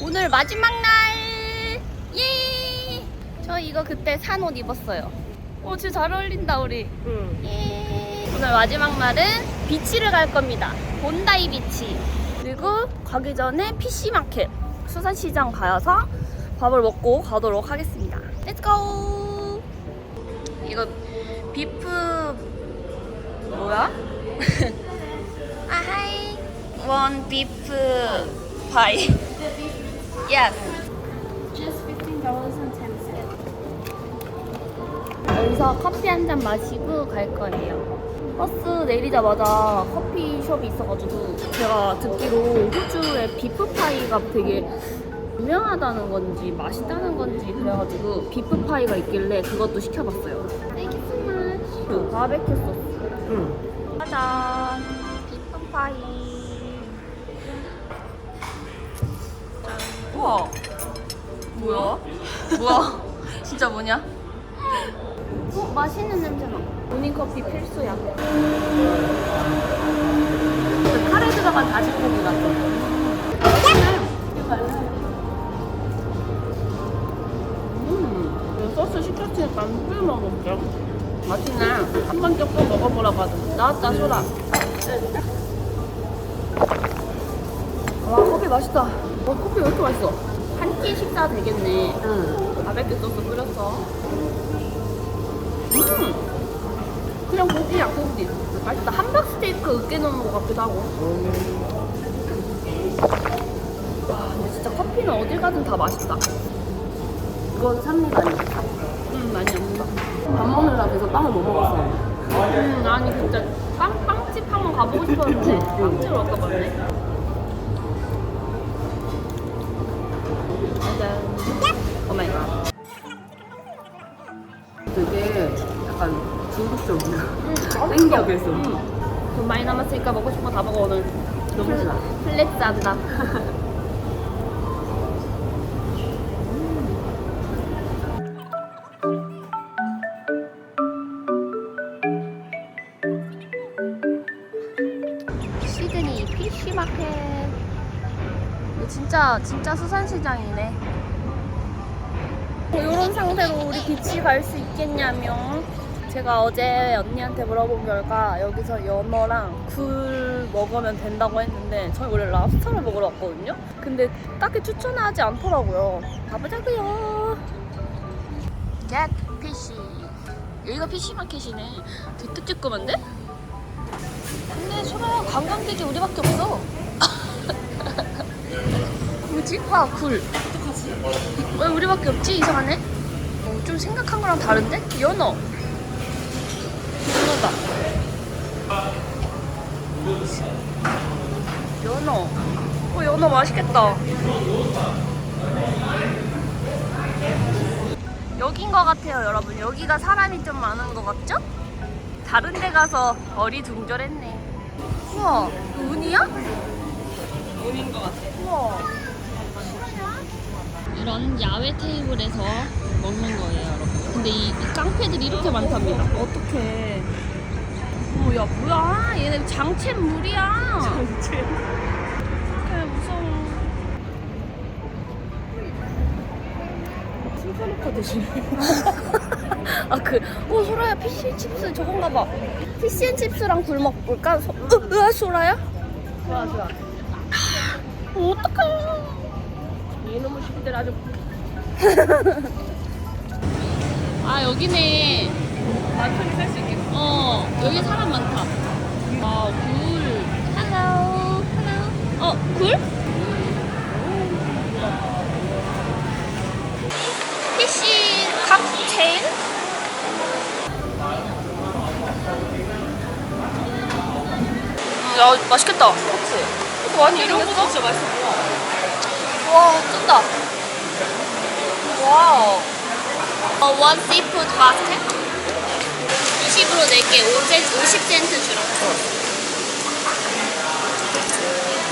오늘 마지막 날! 예! 저 이거 그때 산 옷 입었어요. 오, 진짜 잘 어울린다, 우리. 응. 예. 오늘 마지막 날은 비치를 갈 겁니다. 본다이 비치. 그리고 가기 전에 PC마켓 수산시장 가서 밥을 먹고 가도록 하겠습니다. 렛츠고! 이거 비프 뭐야? 아하이 원 비프 파이 Yes Just fifteen dollars and ten cents. 여기서 커피 한 잔 마시고 갈 거예요. 버스 내리자마자 커피숍이 있어가지고 제가 듣기로 호주의 비프파이가 되게 유명하다는 건지 맛있다는 건지 그래가지고 비프파이가 있길래 그것도 시켜봤어요. Thank you so much. 그 바베큐 소스. 응. 짜잔 비프파이. 우와. 뭐야? 뭐야? 진짜 뭐냐? 어, 맛있는 냄새 나. 모닝커피 필수야. 그 카레 들어간 다시고기 같아. 음, 소스 시켰으니까 꿀 먹어볼게요. 맛있네. 한번 껴서 먹어보라고 하더니. 나왔다, 소라. 와, 커피 맛있다. 와, 커피 왜 이렇게 맛있어? 한 끼 식사 되겠네. 응. 바베큐 소스 뿌렸어. 음! 그냥 고기야, 고기. 맛있다. 함박 스테이크 으깨 넣은 것 같기도 하고. 와, 근데 진짜 커피는 어딜 가든 다 맛있다. 그건 산미가 아니야. 음, 많이 안 먹어. 밥 먹느라 계속 빵을 못 먹었어. 음, 아니, 진짜 빵, 빵집 한번 가보고 싶었는데, 빵집을 못 가봤네. 짜잔. 오마이갓. 되게 약간 중독적이야. 음, 땡겨 계속. 음. 돈 많이 남았으니까 먹고 싶은 거 다 먹어, 오늘. 너무 좋아. 플렉스 한다. 시드니 피쉬마켓. 진짜 진짜 수산시장이네. 상태로 우리 비치 갈수 있겠냐면 제가 어제 언니한테 물어본 결과 여기서 연어랑 굴 먹으면 된다고 했는데 저희 원래 랍스터를 먹으러 왔거든요. 근데 딱히 추천하지 않더라고요. 가보자고요. 겟 피시. 여기가 피시 마켓이네. 되게 뜨끔한데? 근데 소라야 관광객이 우리밖에 없어. 뭐지? 와 굴. 왜 우리밖에 없지? 이상하네. 어, 좀 생각한 거랑 다른데? 연어. 연어다. 연어. 어, 연어 맛있겠다. 여긴 것 같아요, 여러분. 여기가 사람이 좀 많은 것 같죠? 다른 데 가서 어리둥절했네. 우와, 이거 운이야? 운인 것 같아. 우와. 이런 야외 테이블에서 먹는 거예요, 여러분. 근데 이, 이 깡패들이 이렇게 많답니다. 어떡해. 어머, 야, 뭐야. 얘네 장채물이야. 장채. 어떡해, 무서워. 숨겨놓고 드시네. 아, 그, 어, 소라야, 피쉬앤칩스 저건가 봐. 피쉬앤칩스랑 굴 먹을까? 소, 으, 으아, 소라야? 좋아, 좋아. 어, 어떡해. 이놈의 시기들 아주 아, 여기네. 만천히 살수 있겠어. 어, 여기 사람 많다. 아, 굴. 헬로, 헬로. 어, 굴? 피시 칵테일? 야, 맛있겠다. 그치? 이거 이런 거 진짜 맛있어. 와, 쩐다. 와우. 어, 원 seafood basket? 20으로 낼게. 5센트, 50센트 주라.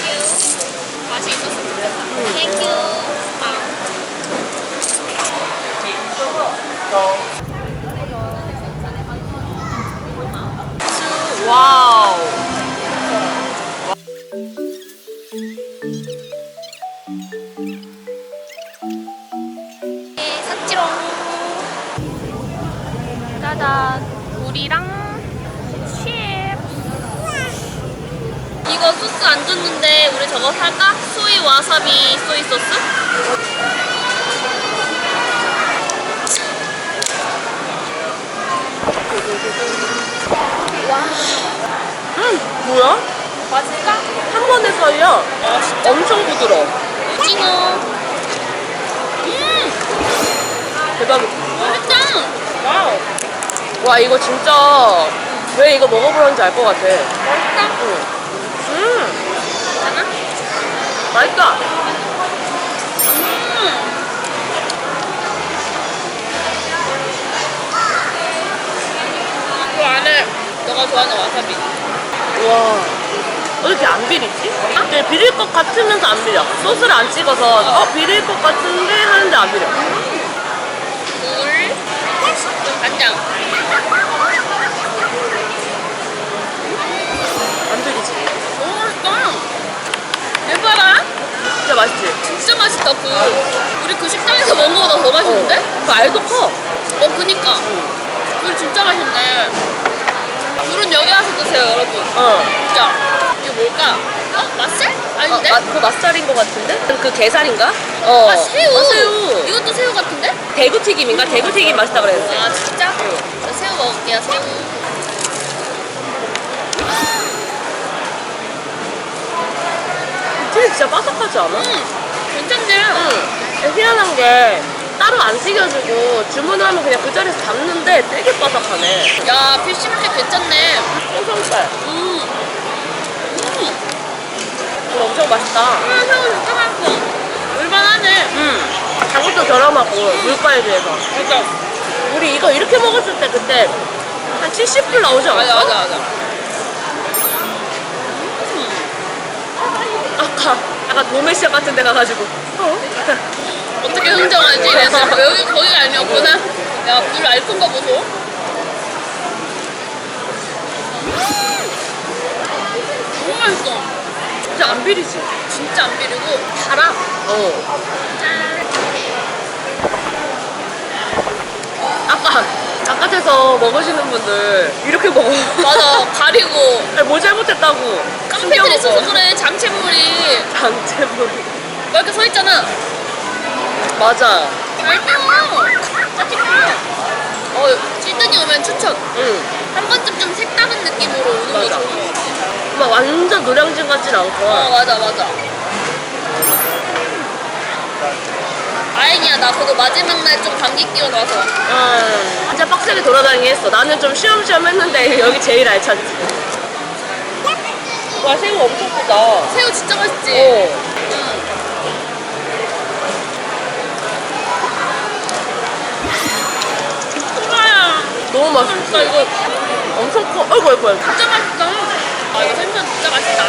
땡큐. 맛이 있었으면 좋겠다. 땡큐. 와 와, 이거 진짜 왜 이거 먹어보는지 알 것 같아. 맛있다 응. 음? 맛있다. 음그 안에 너가 좋아하는 와사비 와. 왜 이렇게 안 비리지? 근데 비릴 것 같으면서 안 비려. 소스를 안 찍어서 어 비릴 것 같은데 하는데 안 비려. 물 간장 안 비리지. 너무 맛있다 대박아 진짜 맛있지? 진짜 맛있다 그 우리 그 식당에서 먹은 거보다 더 맛있는데? 그 알도 커. 어 그니까 굴 진짜 맛있네 굴은 여기 와서 드세요 여러분 어. 진짜 이게 뭘까? 어? 맛살? 어, 아닌데? 맛, 그 맛살인 것 같은데? 그 게살인가? 어. 아 새우 어, 새우. 이것도 새우 같은데? 대구 튀김인가? 대구 튀김 맛있다 그랬는데. 아 진짜? 저 새우 먹을게요 새우 튀김 진짜 바삭하지 않아? 음 괜찮네 응. 희한한 게 따로 안 튀겨주고 주문을 하면 그냥 그 자리에서 담는데 되게 바삭하네. 야 피쉬마켓 괜찮네 생선살. 음. 음. 이거 엄청 맛있다. 음 새우 진짜 맛있어 물만하네 음. 가격도 저렴하고 물가에 비해서. 진짜 우리 이거 이렇게 먹었을 때 그때 한 70불 나오지 않았어? 맞아 맞아 맞아 아까 약간 도매시아 같은 데 가가지고 어? 어떻게 흥정하지? 그래서 여기 거기가 아니었구나. 야, 물 알콘 거 보소. 너무 맛있어. 진짜 안 비리지? 진짜 안 비리고 달아. 어. 아까 바깥에서 먹으시는 분들 이렇게 먹어. 맞아, 가리고. 아니, 뭐 잘못했다고. 깡패들이 숨겨 있어서 먹어. 그래. 장채물이 장채물. 막 이렇게 서 있잖아. 맞아. 잘 떠. 짜증나. 어, 시드니 오면 추천. 응. 한 번쯤 좀 색다른 느낌으로 오는 거 맞아. 좋은 같아. 막 완전 노량진 같진 않고. 어, 맞아, 맞아. 다행이야. 나 그거 마지막 날 좀 감기 끼워놔서. 음, 진짜 빡세게 돌아다니긴 했어. 나는 좀 쉬엄쉬엄 했는데 여기 제일 알찼지. 와, 새우 엄청 크다. 새우 진짜 맛있지? 어. 엄마야. 너무 맛있어. 나 이거 엄청 커. 아이고, 아이고. 진짜 맛있다. 아, 이거 생선 진짜 맛있다.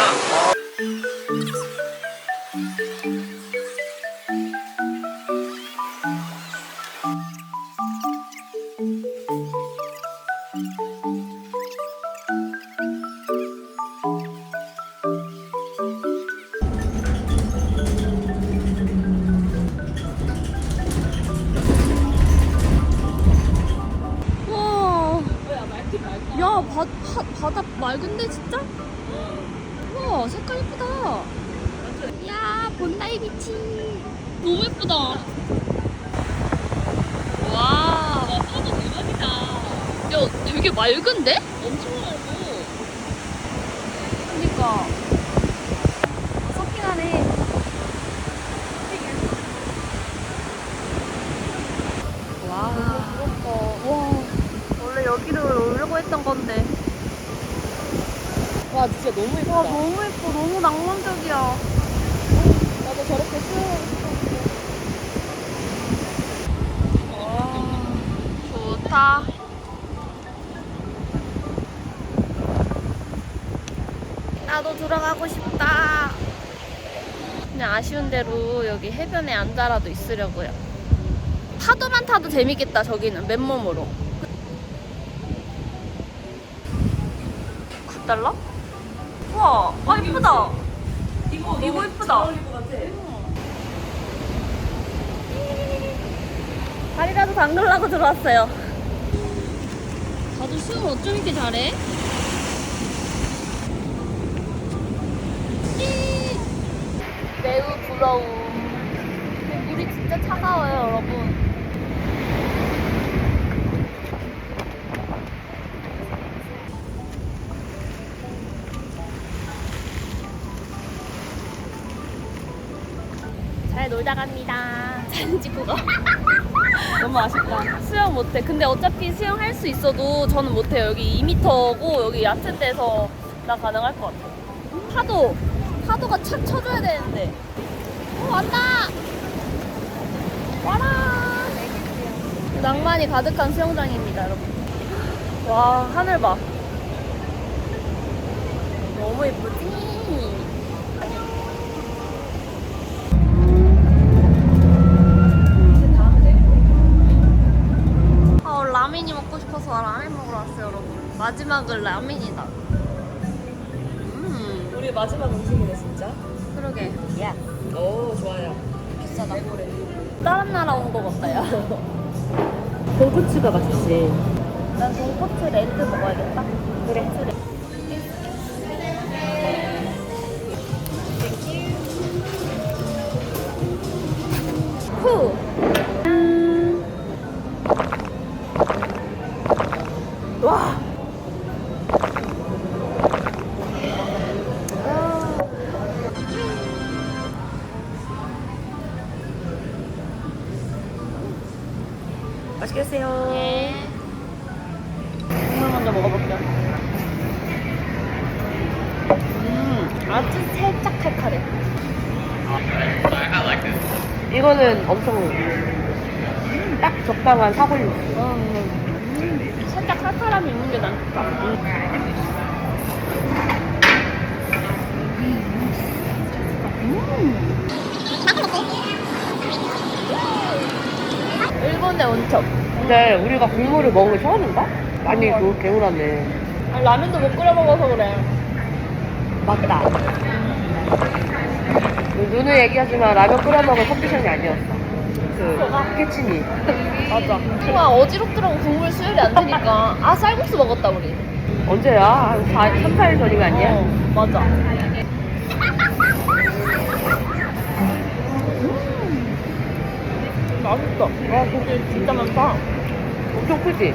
맑은데? 엄청 맑고. 그니까. 서핑하네. 와. 부럽다. 와. 원래 여기를 오려고 했던 건데. 와, 진짜 너무 예쁘다. 와 너무 예뻐 너무 낭만적이야 나도 저렇게 수영하고 싶어. 와 좋다 들어가고 싶다 그냥 아쉬운 대로 여기 해변에 앉아라도 있으려고요 파도만 타도 재밌겠다 저기는 맨몸으로 9달러? 우와 아 이쁘다 이거, 이거 예쁘다. 다리라도 담글라고 들어왔어요. 수영 어쩜 이렇게 잘해? 매우 부러움. 물이 진짜 차가워요, 여러분. 잘 놀다 갑니다. 사진 찍고 가. 너무 아쉽다. 수영 못해. 근데 어차피 수영할 수 있어도 저는 못해요. 여기 2m고 여기 얕은 데서 나 가능할 것 같아. 파도, 파도가 착 쳐줘야 되는데. 어, 왔다! 와라! 낭만이 가득한 수영장입니다, 여러분. 와, 하늘 봐. 너무 예쁘지? 아, 라면이 먹고 싶어서 라면 먹으러 왔어요, 여러분. 마지막은 라면이다. 음, 우리 마지막 음식이네 진짜. 그러게. 야, 오 좋아요. 비싸다. 다른 나라 온거 야. 돈코츠가 맛있지. 난 돈코츠 레드 먹어야겠다. 그래. 이거는 엄청 딱 적당한 사골육. 음, 살짝 칼칼함이 있는 게 낫다. 음. 일본의 온천. 근데 우리가 국물을 먹은 게 처음인가? 많이 그 개운하네. 아니, 라면도 못 끓여 먹어서 그래. 맞다. 누누 얘기하지만 라면 끓여 먹은 컨디션이 아니었어. 그 캐치니. 맞아. 정말 어지럽더라고 국물 수혈이 안 되니까. 아 쌀국수 먹었다 우리. 언제야? 한 4, 3, 4일 전이가 아니야? 어, 맞아. 음, 맛있어. 와 고기 진짜 많다. 엄청 크지?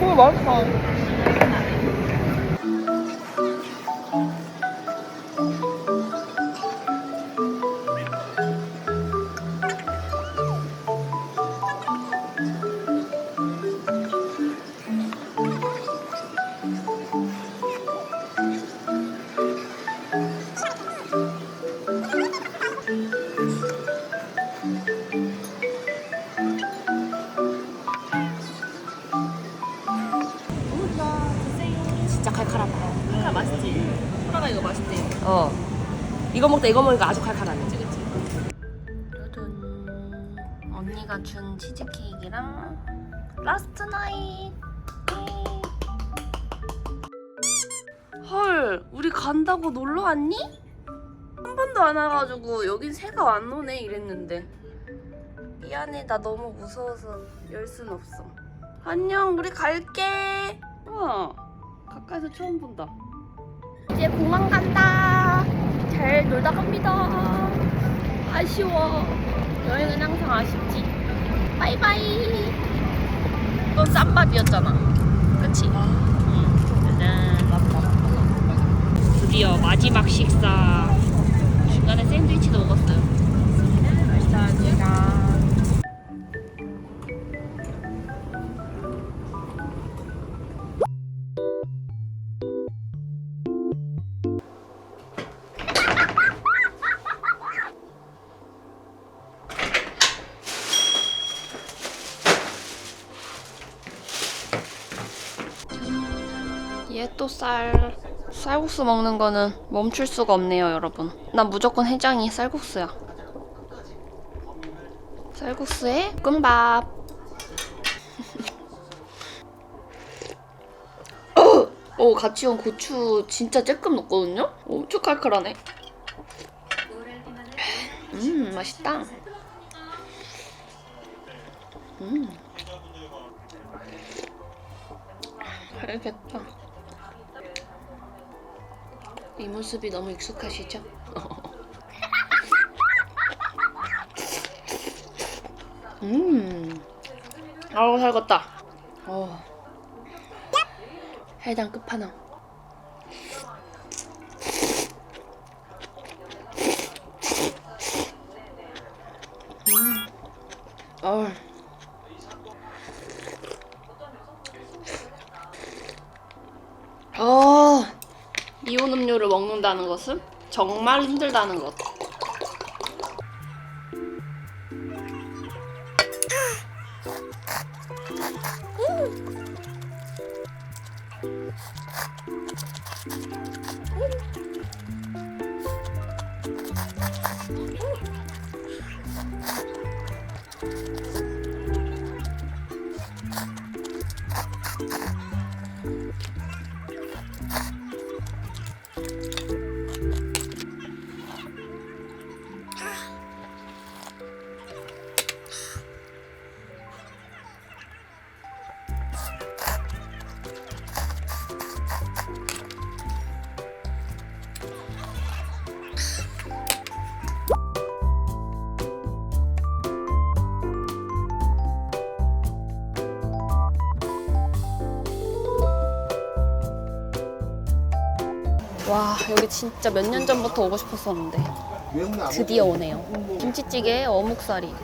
고기 맛있어. 진짜 칼칼하다. 소라 맛있지? 소라가 이거 맛있지? 어. 이거 먹다 이거 먹으니까 아주 칼칼하네. 그치, 그치? 두둔 언니가 준 치즈케이크랑 라스트 나잇 헐 우리 간다고 놀러 왔니? 한 번도 안 와가지고 여긴 새가 안 오네 이랬는데 미안해 나 너무 무서워서 열 순 없어 안녕 우리 갈게 우와 가까이서 처음 본다 이제 공항 간다 잘 놀다 갑니다 아쉬워. 여행은 항상 아쉽지. 바이바이. 넌 쌈밥이었잖아. 그치? 응. 짜잔. 드디어 마지막 식사. 중간에 샌드위치도 먹었어요. 감사합니다. 쌀국수 먹는 거는 멈출 수가 없네요 여러분. 난 무조건 해장이 쌀국수야. 쌀국수에 볶음밥. 오 어, 같이 온 고추 진짜 쬐끔 넣거든요? 엄청 칼칼하네. 음 맛있다. 음. 알겠다. 이 모습이 너무 익숙하시죠? 음, 아우 살겠다. 어, 해장 끝판왕. 음, 어. 어, 이온 음료를 먹는다는 것은 정말 힘들다는 것. 여기 진짜 몇 년 전부터 오고 싶었었는데 드디어 오네요. 김치찌개 어묵살이.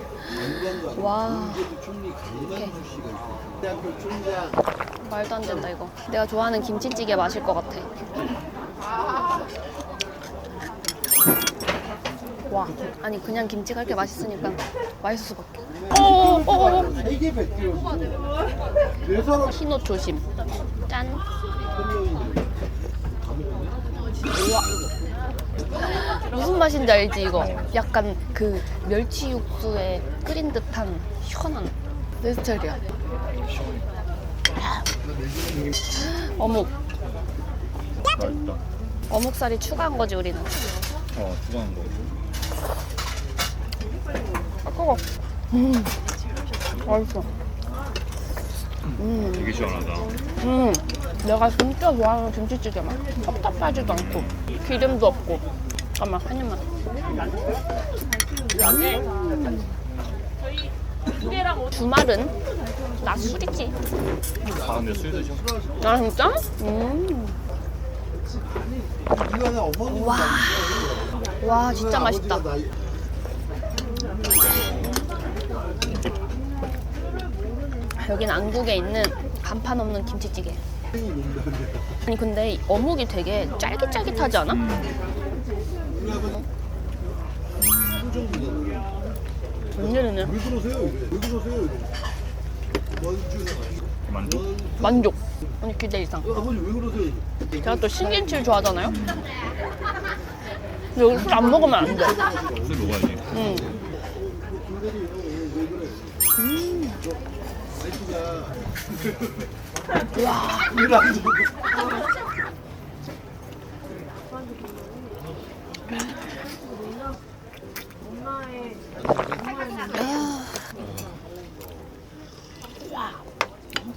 와, 이렇게. 말도 안 된다 이거. 내가 좋아하는 김치찌개 마실 것 같아. 와, 아니 그냥 김치가 이렇게 맛있으니까 맛있을 수밖에. 어, 어, 어, 어. 흰옷 조심. 짠. 무슨 맛인지 알지 이거? 약간 그 멸치 육수에 끓인 듯한 시원한 내 스타일이야. 어묵. 맛있다. 어묵살이 추가한 거지 우리는. 어, 주방한 거. 아 뜨거. 음. 맛있어. 음. 되게 시원하다. 음, 내가 진짜 좋아하는 김치찌개 맛. 텁텁하지도 않고 기름도 없고. 잠깐만 한 입만. 음. 주말은 나 술이지. 아, 근데 술 드셔? 아 진짜? 음. 와, 와 진짜 맛있다. 여긴 안국에 있는 간판 없는 김치찌개. 아니 근데 이 어묵이 되게 쫄깃쫄깃하지 않아? 웬일이네. 왜 그러세요 왜 그러세요 만족? 만족. 아니 기대 이상. 아버지 왜 그러세요 제가 또 신김치를 좋아하잖아요. 근데 여기 술 안 먹으면 안 돼. 술 먹어야지. 응.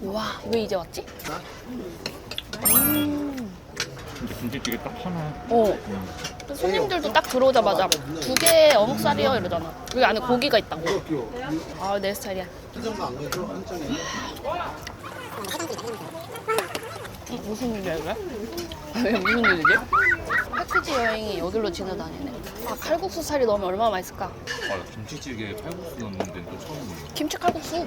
와, 왜 이제 왔지? 근데 김치찌개 딱 하나. 어. 또 손님들도 딱 들어오자마자 두 개 어묵살이요 이러잖아. 여기 안에 고기가 있다고. 아, 내 스타일이야. 안한 무슨 일이야 이게? 왜 무슨 일이지? 패키지 여행이 여기로 지나다니네. 아, 칼국수 살이 넣으면 얼마나 맛있을까? 아, 김치찌개에 칼국수 넣는 데는 또 처음이에요. 김치 칼국수.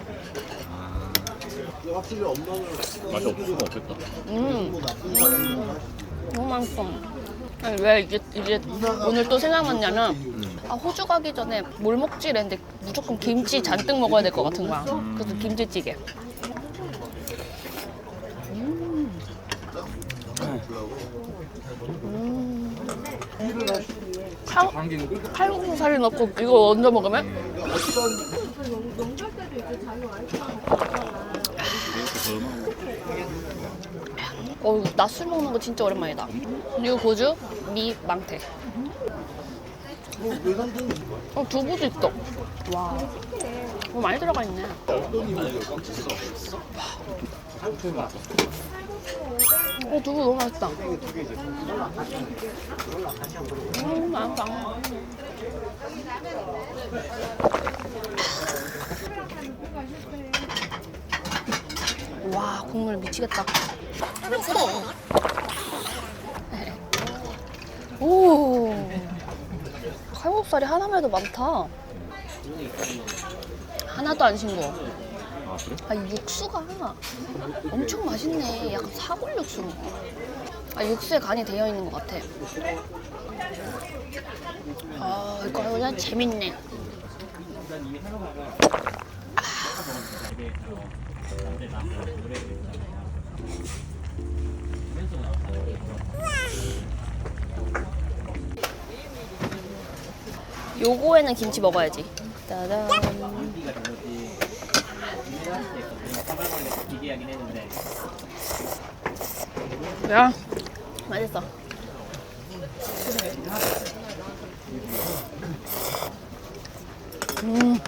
확실히 엄마는 맛이 없을 수가 없겠다. 음, 할수 너무 맛있어. 아니, 왜 이제, 이제 오늘 또 생각났냐면 아, 호주 가기 전에 뭘 먹지 이랬는데 무조건 김치 잔뜩 먹어야 될 것 같은 거야. 그래서 김치찌개. 칼, 한긴 칼국수 살이 넣고 이거 얹어 먹으면 어우 나술 먹는 거 진짜 오랜만이다. 그리고 고주 미 망태. 어 두부도 있어. 와, 뭐 많이 들어가 있네. 어, 두부 너무 맛있다. 음, 맛있다. 와, 국물 미치겠다. 오, 칼국살이 하나만 해도 많다. 하나도 안 싱거워. 아 그래? 아, 이 육수가 엄청 맛있네. 약간 사골 육수. 아, 육수에 간이 되어 있는 것 같아. 아, 이거 그냥 재밌네. 요거에는 김치 먹어야지. 따단. 야, 맛있어. 음,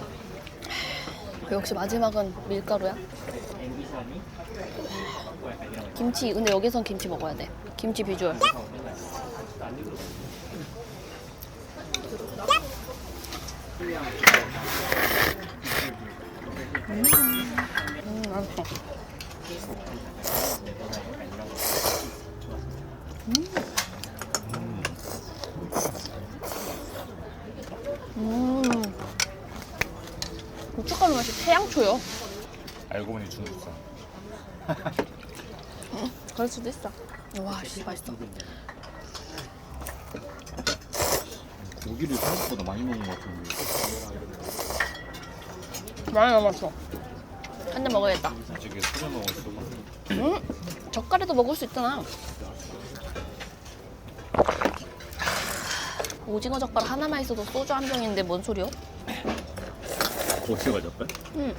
역시 마지막은 밀가루야. 김치, 근데 여기선 김치 먹어야 돼. 김치 비주얼. 음, 맛있어. 음. 고춧가루 맛이 태양초요. 알고 보니 중국산. 그럴 수도 있어. 와, 씨, 맛있어. 고기를 생각보다 많이 먹은 것 같은데. 많이 남았어. 한 잔 먹어야겠다. 솔직히 술을 먹었어. 음, 젓갈에도 먹을 수 있잖아. 오징어 젓갈 하나만 있어도 소주 한 병인데 뭔 소리요? 고기가 젓갈? 음.